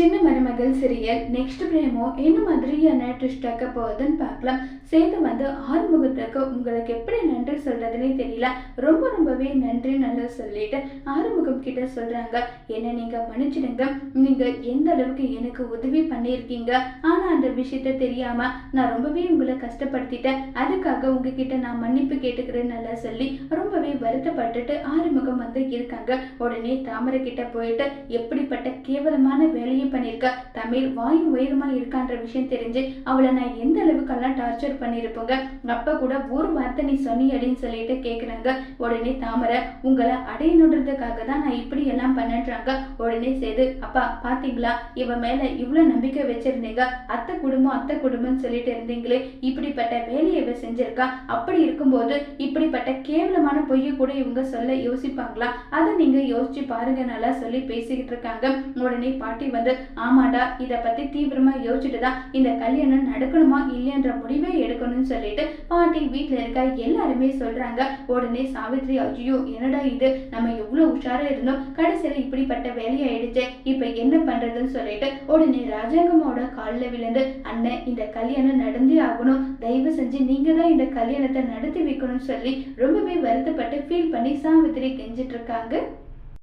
சின்ன மருமகள் serial next பிரேமோ என்ன மாதிரியான ட்விஸ்ட் ஆக்க போகுதுன்னு பார்க்கலாம். சேர்ந்து வந்து ஆறுமுகத்துக்கு உங்களுக்கு எப்படி நன்றி சொல்றதுனே தெரியல. ரொம்ப ரொம்பவே நன்றி நல்லா சொல்லிட்டு ஆறுமுகம் கிட்ட சொல்றாங்க. என்ன நீங்க மன்னிச்சிடுங்க. நீங்க எந்த அளவுக்கு எனக்கு உதவி பண்ணியிருக்கீங்க? ஆனா அந்த விஷயத்த தெரியாம நான் ரொம்பவே உங்களை கஷ்டப்படுத்திட்டேன். அதுக்காக உங்ககிட்ட நான் மன்னிப்பு கேட்டுக்கிறேன்னு நல்லா சொல்லி ரொம்பவே வருத்தப்பட்டுட்டு ஆறுமுகம் வந்து இருக்காங்க. உடனே தாமரை கிட்ட போயிட்டு எப்படிப்பட்ட கேவலமான வேலையை பண்ணியிருக்க தமிழ் வாயு உயரமாக இருக்கான்ற விஷயம் தெரிஞ்சு அவளை நான் எந்த அளவுக்கெல்லாம் டார்ச்சர் பண்ணியிருப்போங்க அப்போ கூட ஒரு வார்த்தை நீ சொன்னி அப்படின்னு சொல்லிட்டு கேட்குறாங்க உடனே தாமரை உங்களை அடையணுன்றதுக்காக தான் நான் இப்படி எல்லாம் பண்ணன்றாங்க. உடனே சேது அப்பா பார்த்தீங்களா இவன் மேலே இவ்வளோ நம்பிக்கை வச்சிருந்தீங்க. அத்தை குடும்பம் அத்தை குடும்பம்னு சொல்லிட்டு இருந்தீங்களே. இப்படிப்பட்ட வேலையை இவ செஞ்சிருக்கா? அப்படி இருக்கும்போது இப்படிப்பட்ட கேவலமான பொய்யை கூட இவங்க சொல்ல யோசிப்பாங்களா? அதை நீங்கள் யோசிச்சு பாருங்க நல்லா சொல்லி பேசிக்கிட்டு இருக்காங்க. உடனே பாட்டி வந்து ஆமாடா இதை பத்தி தீவிரமா யோசிச்சுட்டு தான் இந்த கல்யாணம் நடக்கணுமா இல்லையன்ற முடிவே எடுக்கணும்னு சொல்லிட்டு பாட்டி வீட்டுல இருக்க எல்லாருமே சொல்றாங்க. உடனே சாவித்ரி ஐயோ என்னடா இது? நம்ம எவ்வளவு உஷாரா இருந்தோம். கடைசியில இப்படிப்பட்ட வேலையாயிடுச்சு. இப்ப என்ன பண்றதுன்னு சொல்லிட்டு உடனே ராஜாங்கம்மாவோட காலில் விழுந்து அண்ணன் இந்த கல்யாணம் நடந்தே ஆகணும். தயவு செஞ்சு நீங்க தான் இந்த கல்யாணத்தை நடத்தி வைக்கணும்னு சொல்லி ரொம்பவே வருத்தப்பட்டு ஃபீல் பண்ணி சாவித்திரி கெஞ்சிட்டு இருக்காங்க.